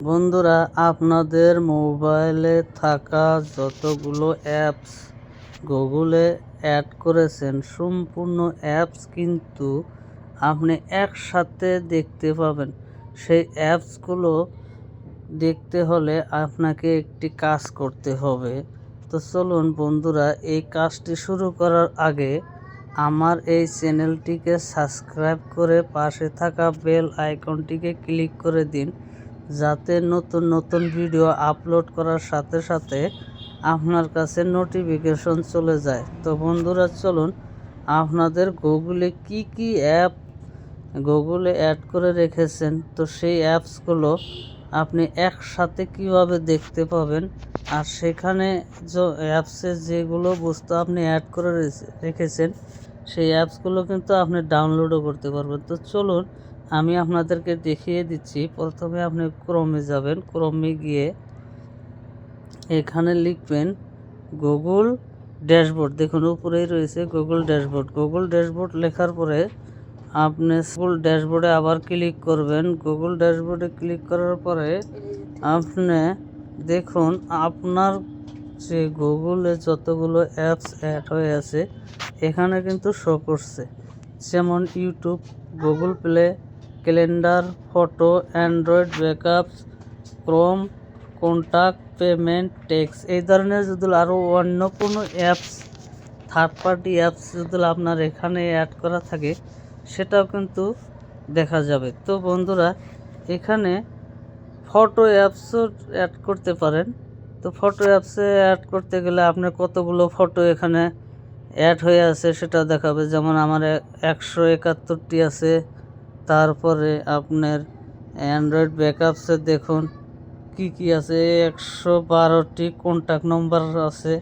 বন্ধুরা, আপনাদের মোবাইলে থাকা যতগুলো অ্যাপস গুগলে অ্যাড করেছেন, সম্পূর্ণ অ্যাপস কিন্তু আপনি একসাথে দেখতে পাবেন। সেই অ্যাপসগুলো দেখতে হলে আপনাকে একটি কাজ করতে হবে। তো চলুন বন্ধুরা, এই কাজটি শুরু করার আগে আমার এই চ্যানেলটিকে সাবস্ক্রাইব করে পাশে থাকা বেল আইকনটিকে ক্লিক করে দিন। যাতে নতুন নতুন ভিডিও আপলোড করার সাথে সাথে আপনার কাছে নোটিফিকেশন চলে যায়। তো বন্ধুরা, চলুন আপনাদের গুগলে কি কি অ্যাপ গুগলে অ্যাড করে রেখেছেন? তো সেই অ্যাপসগুলো আপনি একসাথে কীভাবে দেখতে পাবেন? আর সেখানে অ্যাপসে যেগুলো বস্তু আপনি অ্যাড করে রেখেছেন, সেই অ্যাপসগুলো কিন্তু আপনি ডাউনলোডও করতে পারবেন। তো চলুন আমি আপনাদেরকে দেখিয়ে দিচ্ছি। প্রথমে আপনি ক্রমে যাবেন। ক্রমে গিয়ে এখানে লিখবেন গুগল ড্যাশবোর্ড দেখুন, উপরেই রয়েছে গুগল ড্যাশবোর্ড গুগল ড্যাশবোর্ড লেখার পরে আপনি গুগল ড্যাশবোর্ডে আবার ক্লিক করবেন। গুগল ড্যাশবোর্ডে ক্লিক করার পরে আপনি দেখুন, আপনার যে গুগলে যতগুলো অ্যাপস অ্যাড হয়ে আছে, এখানে কিন্তু শো করছে। যেমন YouTube Google Play calendar, photo, Android backups, Chrome contact payment, text এই ধরনের যদি আরও অন্য কোনো অ্যাপস থার্ড পার্টি অ্যাপস যদি আপনার এখানে অ্যাড করা থাকে, সেটাও কিন্তু দেখা যাবে। তো বন্ধুরা, এখানে ফটো অ্যাপসও অ্যাড করতে পারেন। তো ফটো অ্যাপসে অ্যাড করতে গেলে আপনার কতগুলো ফটো এখানে অ্যাড হয়ে আছে সেটা দেখাবে। যেমন আমার একশো একাত্তরটি আছে তারপরে আপনার অ্যান্ড্রয়েড ব্যাকআপসে দেখুন কি কি আছে, একশো বারোটি কন্ট্যাক্ট নম্বর আছে।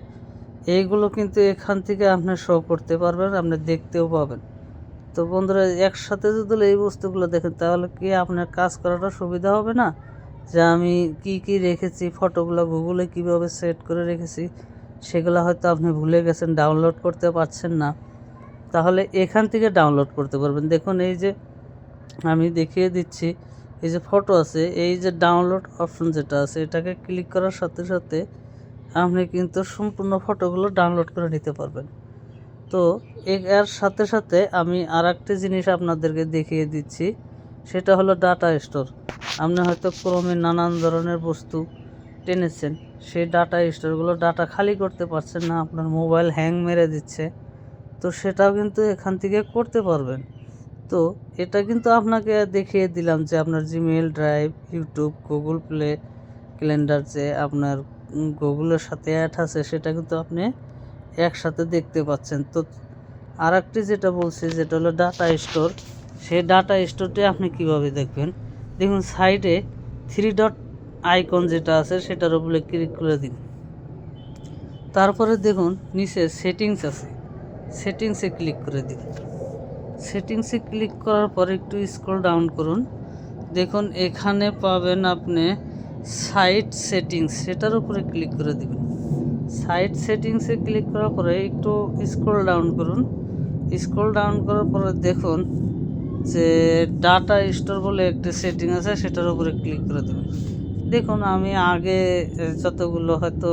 এইগুলো কিন্তু এখান থেকে আপনি শো করতে পারবেন, আপনি দেখতেও পাবেন। তো বন্ধুরা, একসাথে যদি এই বস্তুগুলো দেখেন, তাহলে কি আপনার কাজ করাটা সুবিধা হবে না? যে আমি কি কি রেখেছি, ফটোগুলো গুগলে কীভাবে সেট করে রেখেছি, সেগুলো হয়তো আপনি ভুলে গেছেন ডাউনলোড করতে পারছেন না। তাহলে এখান থেকে ডাউনলোড করতে পারবেন। দেখুন, এই যে আমি দেখিয়ে দিচ্ছি। এই যে ফটো আছে, এই যে ডাউনলোড অপশন যেটা আছে, এটাকে ক্লিক করার সাথে সাথে আপনি কিন্তু সম্পূর্ণ ফটোগুলো ডাউনলোড করে নিতে পারবেন। তো এর সাথে সাথে আমি আর জিনিস আপনাদেরকে দেখিয়ে দিচ্ছি, সেটা হলো ডাটা স্টোর আপনি হয়তো ক্রমে নানান ধরনের বস্তু টেনেছেন, সেই ডাটা স্টোরগুলো ডাটা খালি করতে পারছেন না, আপনার মোবাইল হ্যাং মেরে দিচ্ছে। তো সেটাও কিন্তু এখান থেকে করতে পারবেন। তো এটা কিন্তু আপনাকে দেখিয়ে দিলাম যে আপনার Gmail drive YouTube Google Play calendar যে আপনার গুগলের সাথে অ্যাড আছে, সেটা কিন্তু আপনি একসাথে দেখতে পাচ্ছেন। তো আর একটি যেটা বলছি, যেটা হলো ডাটা স্টোর সেই ডাটা স্টোরটি আপনি কীভাবে দেখবেন? দেখুন সাইডে থ্রি ডট আইকন যেটা আছে, সেটার উপরে ক্লিক করে দিন। তারপরে দেখুন, নিচে সেটিংস আছে সেটিংসে ক্লিক করে দিন। সেটিংসে ক্লিক করার পর একটু স্ক্রল ডাউন করুন। দেখুন, এখানে পাবেন আপনি সাইট সেটিংস, সেটার উপরে ক্লিক করে দেবেন। সাইট সেটিংসে ক্লিক করার পরে একটু স্ক্রল ডাউন করুন। স্ক্রল ডাউন করার পরে দেখুন যে ডাটা স্টোর বলে একটি সেটিং আছে, সেটার উপরে ক্লিক করে দেবেন। দেখুন, আমি আগে যতগুলো হয়তো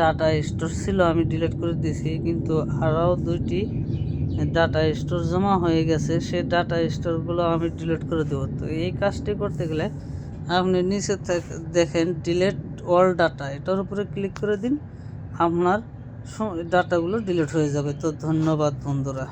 ডাটা স্টোর ছিল, আমি ডিলিট করে দিয়েছি, কিন্তু আরও দুইটি ডাটা স্টোর জমা হয়ে গেছে, সেই ডাটা স্টোরগুলো আমি ডিলিট করে দেবো। তো এই কাজটি করতে গেলে আপনি নিচে দেখেন ডিলেট অল ডাটা এটার উপরে ক্লিক করে দিন, আপনার ডাটাগুলো ডিলিট হয়ে যাবে। তো ধন্যবাদ বন্ধুরা।